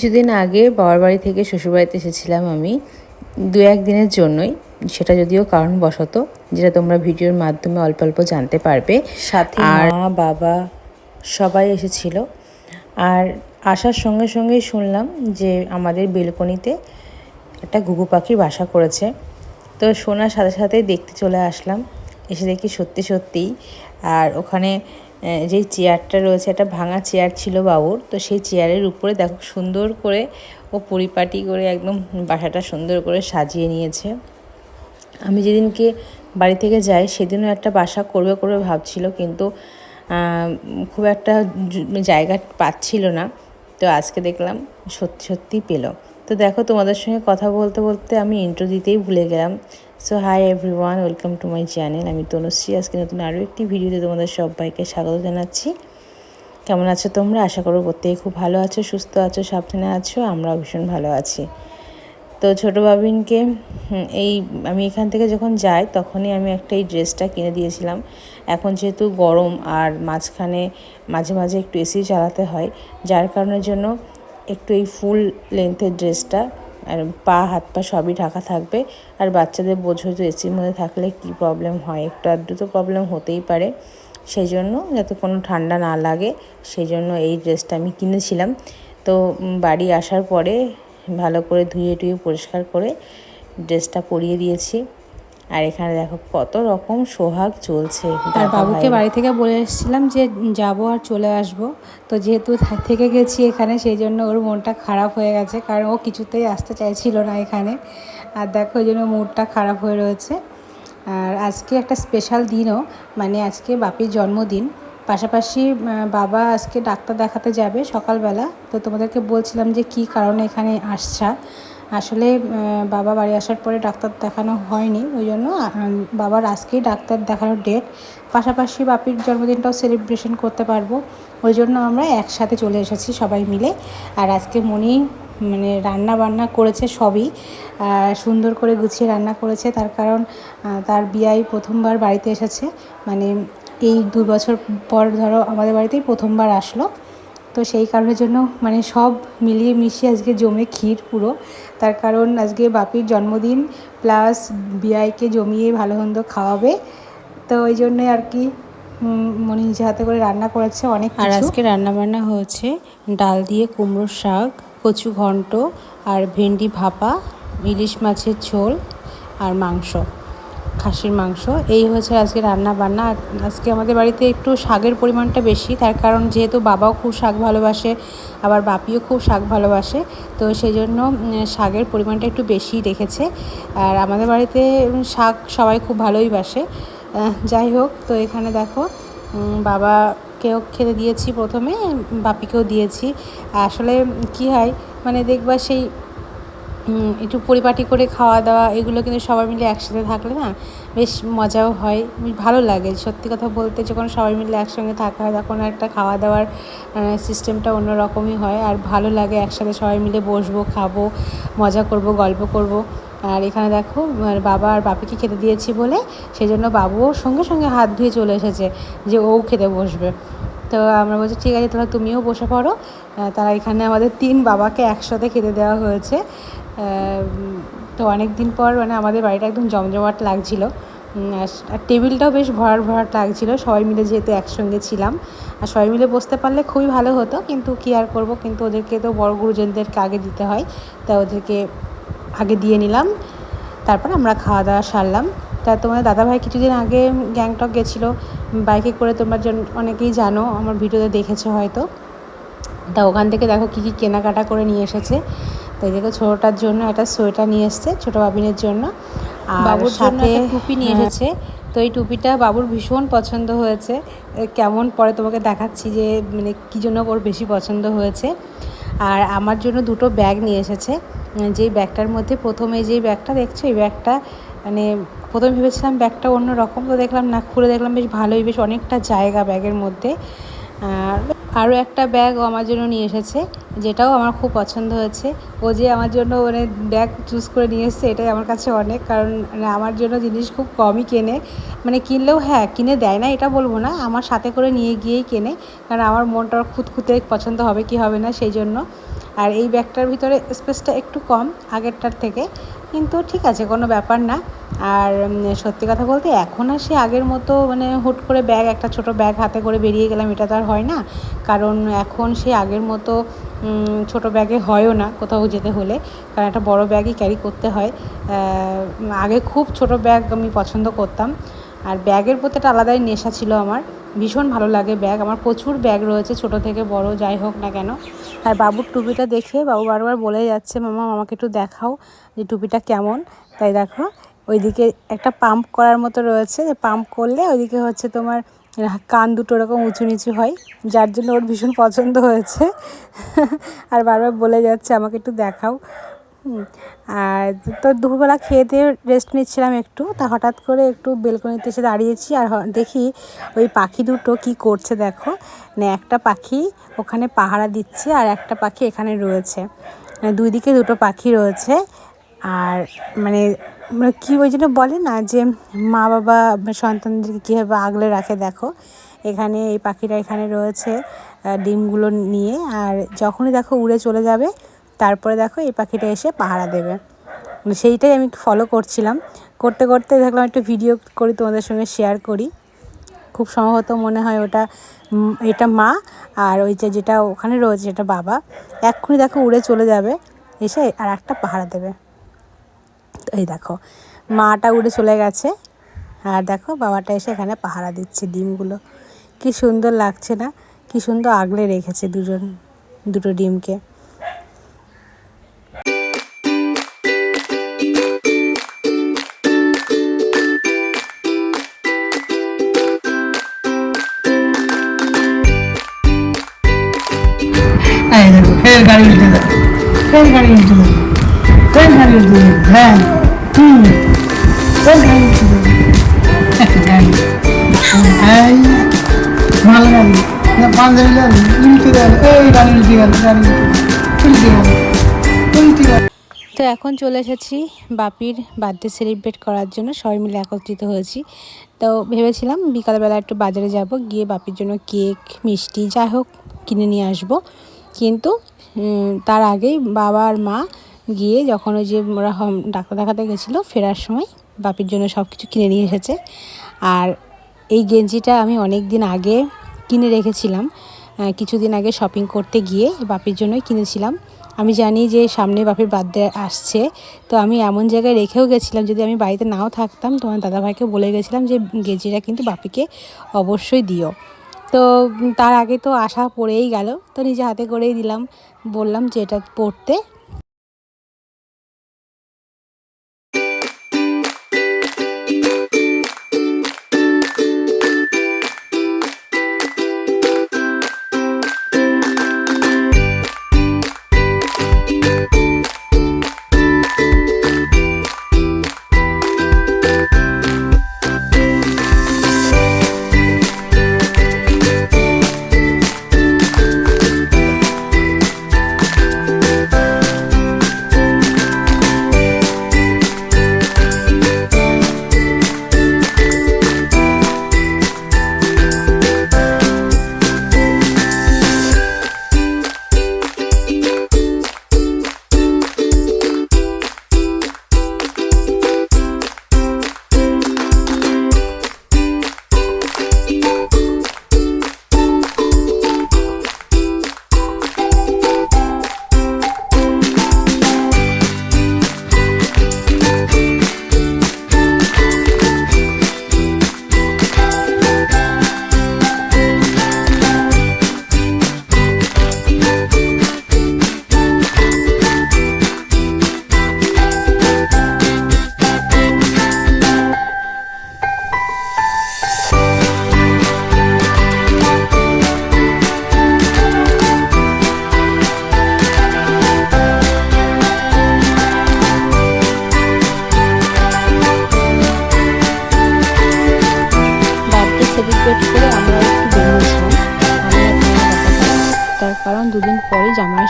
কিছুদিন আগে বাবার বাড়ি থেকে শ্বশুরবাড়িতে এসেছিলাম আমি দু একদিনের জন্যই। সেটা যদিও কারণবশত যেটা তোমরা ভিডিওর মাধ্যমে অল্প অল্প জানতে পারবে। সাথে মা বাবা সবাই এসেছিল। আর আসার সঙ্গে সঙ্গেই শুনলাম যে আমাদের বেলকনিতে একটা ঘুঘু পাখি বাসা করেছে। তো শোনার সাথে সাথে দেখতে চলে আসলাম। এসে দেখি সত্যি সত্যিই। আর ওখানে যেই চেয়ারটা রয়েছে, একটা ভাঙা চেয়ার ছিল বাবুর। তো সেই চেয়ারের উপরে দেখো সুন্দর করে ও পরিপাটি করে একদম বাসাটা সুন্দর করে সাজিয়ে নিয়েছে। আমি যেদিনকে বাড়ি থেকে যাই, সেদিনও একটা বাসা করবে করবে ভাবছিল, কিন্তু খুব একটা জায়গা পাচ্ছিল না। তো আজকে দেখলাম সত্যি সত্যি পেল। তো দেখো তোমাদের সঙ্গে কথা বলতে বলতে আমি ইন্ট্রো দিতেই ভুলে গেলাম। So hi everyone welcome to my channel আমি তনুশ্রী। আজকে নতুন আরও একটি ভিডিওতে তোমাদের সবাইকে স্বাগত জানাচ্ছি। কেমন আছো তোমরা? আশা করো প্রত্যেকে খুব ভালো আছো, সুস্থ আছো, সাবধানে আছো, আমরাও ভীষণ ভালো আছি। তো ছোটো বাবিনকে এই আমি এখান থেকে যখন যাই, তখনই আমি একটা এই ড্রেসটা কিনে দিয়েছিলাম। এখন যেহেতু গরম, আর মাঝখানে মাঝে মাঝে একটু এসি চালাতে হয়, যার কারণের জন্য একটু এই ফুল লেন্থের ড্রেসটা আর পা, হাত, পা সবই ঢাকা থাকবে। আর বাচ্চাদের বোঝো তো এসির মধ্যে থাকলে কি প্রবলেম হয়, একটু আধটু তো প্রবলেম হতেই পারে। সেই জন্য যাতে কোনো ঠান্ডা না লাগে সেই জন্য এই ড্রেসটা আমি কিনেছিলাম। তো বাড়ি আসার পরে ভালো করে ধুয়ে টুয়ে পরিষ্কার করে ড্রেসটা পরিয়ে দিয়েছি। আর এখানে দেখো কত রকম সোহাগ চলছে আর বাবুকে বাড়ি থেকে বলে এসেছিলাম যে যাব আর চলে আসব। তো যেহেতু থেকে গেছি এখানে সেই জন্য ওর মনটা খারাপ হয়ে গেছে কারণ ও কিছুতেই আসতে চাইছিল না এখানে। আর দেখো ওই জন্য মুডটা খারাপ হয়ে রয়েছে। আর আজকে একটা স্পেশাল দিনও মানে আজকে বাপির জন্মদিন। পাশাপাশি বাবা আজকে ডাক্তার দেখাতে যাবে সকালবেলা। তো তোমাদেরকে বলছিলাম যে কী কারণে এখানে আসছা। আসলে বাবা বাড়ি আসার পরে ডাক্তার দেখানো হয়নি, ওই জন্য বাবার আজকেই ডাক্তার দেখানোর ডেট পাশাপাশি বাপির জন্মদিনটাও সেলিব্রেশন করতে পারব, ওই জন্য আমরা একসাথে চলে এসেছি সবাই মিলে। আর আজকে মনি মানে রান্না বান্না করেছে সবই সুন্দর করে গুছিয়ে রান্না করেছে। তার কারণ তার বিয়াই প্রথমবার বাড়িতে এসেছে। মানে এই দু বছর পর ধরো আমাদের বাড়িতেই প্রথমবার আসলো। তো সেই কারণের জন্য মানে সব মিলিয়ে মিশিয়ে আজকে জমে ক্ষীর পুরো। তার কারণ আজকে বাপির জন্মদিন প্লাস বিআইকে জমিয়ে ভালো মন্দ খাওয়াবে। তো ওই জন্যই আর কি মনি নিজে হাতে করে রান্না করেছে অনেক আর আজকে রান্না বান্না হয়েছে ডাল দিয়ে কুমড়োর শাক কচু ঘন্ট আর ভেন্ডি ভাপা ইলিশ মাছের ঝোল আর মাংস। খাসির মাংস। এই হচ্ছে আজকে রান্না বান্না। আজকে আমাদের বাড়িতে একটু শাকের পরিমাণটা বেশি, তার কারণ যেহেতু বাবাও খুব শাক ভালোবাসে, আবার বাপিও খুব শাক ভালোবাসে, তো সেই জন্য শাকের পরিমাণটা একটু বেশি রেখেছে। আর আমাদের বাড়িতে শাক সবাই খুব ভালোই বাসে। যাই হোক, তো এখানে দেখো বাবাকেও খেতে দিয়েছি প্রথমে, বাপিকেও দিয়েছি। আসলে কি হয় মানে দেখবা সেই একটু পরিপাটি করে খাওয়া দাওয়া, এগুলো কিন্তু সবাই মিলে একসাথে থাকলে না বেশ মজাও হয়, ভালো লাগে। সত্যি কথা বলতে যখন সবাই মিলে একসঙ্গে থাকা হয়, তখন একটা খাওয়া দাওয়ার সিস্টেমটা অন্যরকমই হয়। আর ভালো লাগে একসাথে সবাই মিলে বসবো, খাব, মজা করব, গল্প করব। আর এখানে দেখো বাবা আর বাপিকে খেতে দিয়েছি বলে সেই জন্য বাবুও সঙ্গে সঙ্গে হাত ধুয়ে চলে এসেছে যে ও খেতে বসবে। তো আমরা বলছি, ঠিক আছে তাহলে তুমিও বসে পড়ো। তারা এখানে আমাদের তিন বাবাকে একসাথে খেতে দেওয়া হয়েছে। তো অনেক দিন পর মানে আমাদের বাড়িটা একদম জমজমাট লাগছিল। আর টেবিলটাও বেশ ভরাট ভরাট লাগছিল। সবাই মিলে যেহেতু একসঙ্গে ছিলাম। আর সবাই মিলে বসতে পারলে খুবই ভালো হতো। কিন্তু কী আর করব? কিন্তু ওদেরকে তো বড় গুরুজনদেরকে আগে দিতে হয়। তা ওদেরকে আগে দিয়ে নিলাম। তারপর আমরা খাওয়া দাওয়া সারলাম। তা তোমাদের দাদাভাই কিছুদিন আগে গ্যাংটক গেছিল বাইকে করে তোমরা অনেকেই জানো আমার ভিডিওতে দেখেছ হয়তো। তা ওখান থেকে দেখো কী কী কেনাকাটা করে নিয়ে এসেছে। তো এই দেখো ছোটোটার জন্য একটা সোয়েটার নিয়ে এসছে ছোটো বাবিনের জন্য। আর সাথে টুপি নিয়ে হ্যাঁ, এসেছে। তো এই টুপিটা বাবুর ভীষণ পছন্দ হয়েছে। কেমন পরে তোমাকে দেখাচ্ছি যে মানে কী জন্য ওর বেশি পছন্দ হয়েছে। আর আমার জন্য দুটো ব্যাগ নিয়ে এসেছে। যেই ব্যাগটার মধ্যে প্রথমে যেই ব্যাগটা দেখছ, এই ব্যাগটা মানে প্রথমে ভেবেছিলাম ব্যাগটা অন্য রকম, তো দেখলাম না, খুলে দেখলাম বেশ ভালোই, বেশ অনেকটা জায়গা ব্যাগের মধ্যে। আর আরও একটা ব্যাগ আমার জন্য নিয়ে এসেছে। যেটাও আমার খুব পছন্দ হয়েছে। ও যে আমার জন্য মানে ব্যাগ চুজ করে নিয়ে এসেছে, এটাই আমার কাছে অনেক। কারণ মানে আমার জন্য জিনিস খুব কমই কেনে। মানে কিনলেও হ্যাঁ কিনে দেয় না, এটা বলব না। আমার সাথে করে নিয়ে গিয়েই কেনে। কারণ আমার মনটা খুঁতখুঁতে পছন্দ হবে কি হবে না, সেই জন্য। আর এই ব্যাগটার ভিতরে স্পেসটা একটু কম, আগেরটার থেকে। কিন্তু ঠিক আছে, কোনো ব্যাপার না। আর সত্যি কথা বলতে এখন আর সে আগের মতো মানে হুট করে ব্যাগ একটা ছোট ব্যাগ হাতে করে বেরিয়ে গেলাম, এটা তো আর হয় না। কারণ এখন সে আগের মতো ছোট ব্যাগে হয়ও না কোথাও যেতে হলে। কারণ একটা বড় ব্যাগই ক্যারি করতে হয়। আগে খুব ছোট ব্যাগ আমি পছন্দ করতাম। আর ব্যাগের প্রতি একটা আলাদাই নেশা ছিল আমার। ভীষণ ভালো লাগে ব্যাগ। আমার প্রচুর ব্যাগ রয়েছে, ছোট থেকে বড়, যাই হোক না কেন। আর বাবুর টুপিটা দেখে বাবু বারবার বলে যাচ্ছে, মামা, আমাকে একটু দেখাও যে টুপিটা কেমন। তাই দেখো, ওইদিকে একটা পাম্প করার মতো রয়েছে। যে পাম্প করলে ওইদিকে হচ্ছে তোমার কান দুটো ওরকম উঁচু নিচু হয়, যার জন্য ওর ভীষণ পছন্দ হয়েছে। আর বারবার বলে যাচ্ছে, আমাকে একটু দেখাও। আর তো দুপুরবেলা খেয়ে দিয়ে রেস্ট নিচ্ছিলাম একটু। তা হঠাৎ করে একটু বেলকনিতে এসে দাঁড়িয়েছি আর দেখি ওই পাখি দুটো কি করছে দেখো। মানে একটা পাখি ওখানে পাহারা দিচ্ছে আর একটা পাখি এখানে রয়েছে। মানে দুই দিকে দুটো পাখি রয়েছে। আর মানে কী ওই জন্য বলে না যে মা বাবা সন্তানদেরকে কীভাবে আগলে রাখে দেখো। এখানে এই পাখিটা এখানে রয়েছে ডিমগুলো নিয়ে আর যখনই দেখো উড়ে চলে যাবে, তারপরে দেখো এই পাখিটা এসে পাহারা দেবে। মানে সেইটাই আমি ফলো করছিলাম। করতে করতে দেখলাম একটু ভিডিও করি, তোমাদের সঙ্গে শেয়ার করি। খুব সম্ভবত মনে হয় ওটা এটা মা আর ওই যে যেটা ওখানে রয়েছে, সেটা বাবা। এক্ষুনি দেখো উড়ে চলে যাবে, এসে আর একটা পাহারা দেবে। এই দেখো, মাটা উড়ে চলে গেছে। আর দেখো, বাবাটা এসে এখানে পাহারা দিচ্ছে ডিমগুলো। কি সুন্দর লাগছে না? কি সুন্দর আগলে রেখেছে দুজন, দুটো ডিমকে। গাড়ি গাড়ি গাড়ি হ্যাঁ হুম তো এখন চলে এসেছি বাপির বার্থডে সেলিব্রেট করার জন্য। সবাই মিলে একত্রিত হয়েছি। তো ভেবেছিলাম বিকালবেলা একটু বাজারে যাব, গিয়ে বাপির জন্য কেক, মিষ্টি, যাই হোক কিনে নিয়ে আসব। কিন্তু তার আগেই বাবা আর মা গিয়ে যখন ওই যে ওরা ডাক্তার দেখাতে গেছিল, ফেরার সময় বাপির জন্য সব কিছু কিনে নিয়ে এসেছে। আর এই গেঞ্জিটা আমি অনেক দিন আগে কিনে রেখেছিলাম। কিছুদিন আগে শপিং করতে গিয়ে বাপির জন্যই কিনেছিলাম। আমি জানি যে সামনে বাপির বার্থডে আসছে, তো আমি এমন জায়গায় রেখেও গেছিলাম, যদি আমি বাড়িতে নাও থাকতাম তোমার দাদাভাইকে বলে গেছিলাম যে গেঞ্জিটা কিন্তু বাপিকে অবশ্যই দিও। তো তার আগে তো আশা পড়েই গেল, তো নিজে হাতে করেই দিলাম। বললাম যে এটা পড়তে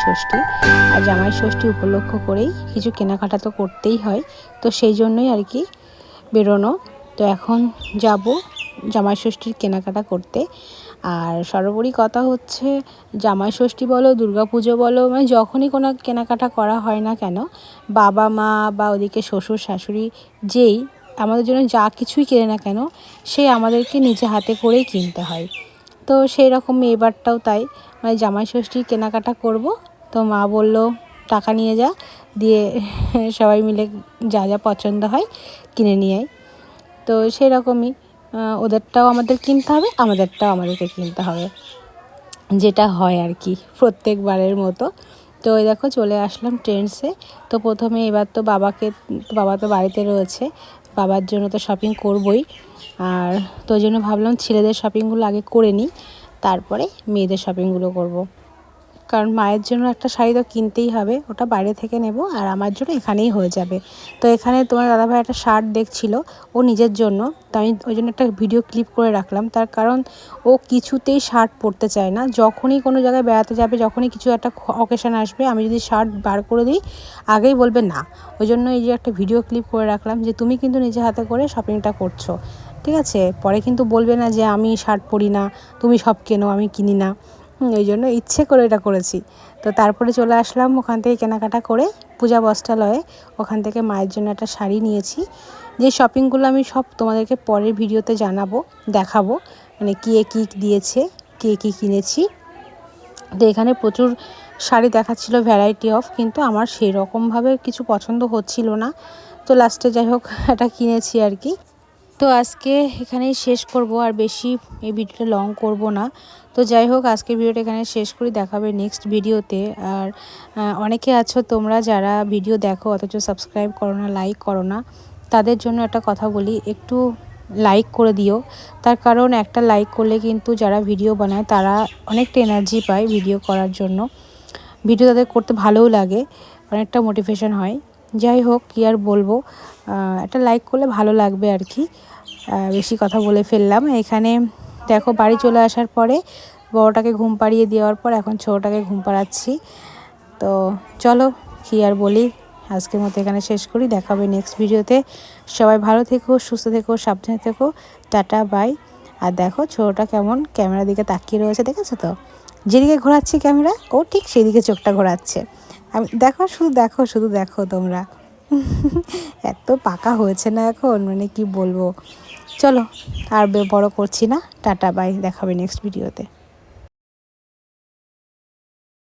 ষষ্ঠী। আর জামাই ষষ্ঠী উপলক্ষ করেই কিছু কেনাকাটা তো করতেই হয়। তো সেই জন্যই আর কি বেরোনো। তো এখন যাব জামাই ষষ্ঠীর কেনাকাটা করতে। আর সর্বোপরি কথা হচ্ছে, জামাই ষষ্ঠী বলো, দুর্গা পুজো বলো মানে যখনই কোনো কেনাকাটা করা হয় না কেন, বাবা মা বা ওদিকে শ্বশুর, শাশুড়ি যেই, আমাদের জন্য যা কিছুই কেনে না কেন, সে আমাদেরকে নিজে হাতে করেই কিনতে হয়। তো সেই রকম এবারটাও তাই মানে জামাই ষষ্ঠীর কেনাকাটা করব। তো মা বলল, টাকা নিয়ে যা। দিয়ে সবাই মিলে যা যা পছন্দ হয় কিনে নিয়ে আয়। তো সেরকমই ওদেরটাও আমাদের কিনতে হবে, আমাদেরটাও আমাদেরকে কিনতে হবে। যেটা হয় আর কি, প্রত্যেকবারের মতো। তো ওই দেখো, চলে আসলাম ট্রেন্ডসে তো প্রথমে এবার তো বাবাকে, বাবা তো বাড়িতে রয়েছে, বাবার জন্য তো শপিং করবই। আর তো জন্য ভাবলাম ছেলেদের শপিংগুলো আগে করে নিই, তারপরে মেয়েদের শপিংগুলো করব। কারণ মায়ের জন্য একটা শাড়ি তো কিনতেই হবে, ওটা বাইরে থেকে নেব আর আমার জন্য এখানেই হয়ে যাবে। তো এখানে তোমার দাদাভাই একটা শার্ট দেখছিল, ও নিজের জন্য, তো আমি ওই জন্য একটা ভিডিও ক্লিপ করে রাখলাম। তার কারণ ও কিছুতেই শার্ট পরতে চায় না। যখনই কোনো জায়গায় বেড়াতে যাবে, যখনই কিছু একটা অকেশন আসবে, আমি যদি শার্ট বার করে দিই, আগেই বলবে না। ওই জন্য এই যে একটা ভিডিও ক্লিপ করে রাখলাম যে, তুমি কিন্তু নিজে হাতে করে শপিংটা করছ। ঠিক আছে? পরে কিন্তু বলবে না যে, আমি শার্ট পরি না, তুমি সব কেনো, আমি কিনি না। ওই জন্য ইচ্ছে করে এটা করেছি। তো তারপরে চলে আসলাম ওখান থেকে কেনাকাটা করে পূজা বস্ত্রালয়ে। ওখান থেকে মায়ের জন্য একটা শাড়ি নিয়েছি। যে শপিংগুলো আমি সব তোমাদেরকে পরের ভিডিওতে জানাব, দেখাবো। মানে কে কী দিয়েছে, কে কী কিনেছি। তো এখানে প্রচুর শাড়ি দেখাচ্ছিল ভ্যারাইটি অফ কিন্তু আমার সেই রকমভাবে কিছু পছন্দ হচ্ছিল না। তো লাস্টে যাই হোক এটা কিনেছি আর কি। তো আজকে এখানেই শেষ করব, আর বেশি এই ভিডিওটা লং করব না। তো যাই হোক, আজকের ভিডিওটা এখানে শেষ করি, দেখাবে নেক্সট ভিডিওতে আর অনেকে আছো তোমরা যারা ভিডিও দেখো, অথচ সাবস্ক্রাইব করো না লাইক করো না, তাদের জন্য একটা কথা বলি, একটু লাইক করে দিও। তার কারণ একটা লাইক করলে কিন্তু যারা ভিডিও বানায়, তারা অনেকটা এনার্জি পায় ভিডিও করার জন্য। ভিডিও তাদের করতে ভালোও লাগে, অনেকটা মোটিভেশন হয়। যাই হোক কী আর বলব? একটা লাইক করলে ভালো লাগবে আর কি। বেশি কথা বলে ফেললাম। এখানে দেখো, বাড়ি চলে আসার পরে বড়টাকে ঘুম পাড়িয়ে দেওয়ার পর এখন ছোটোটাকে ঘুম পাড়াচ্ছি। তো চলো, কী আর বলি? আজকের মতো এখানে শেষ করি। দেখা হবে নেক্সট ভিডিওতে সবাই ভালো থেকো, সুস্থ থেকো, সাবধানে থেকো। টাটা বাই আর দেখো, ছোটোটা কেমন? ক্যামেরার দিকে তাকিয়ে রয়েছে, দেখেছ তো? যেদিকে ঘোরাচ্ছি ক্যামেরা, ও ঠিক সেদিকে চোখটা ঘোরাচ্ছে। আমি, দেখো, শুধু দেখো শুধু দেখো তোমরা। এত পাকা হয়েছে না এখন মানে কি বলব। চলো, আর বড় করছি না। টাটা, বাই, দেখাবে নেক্সট ভিডিওতে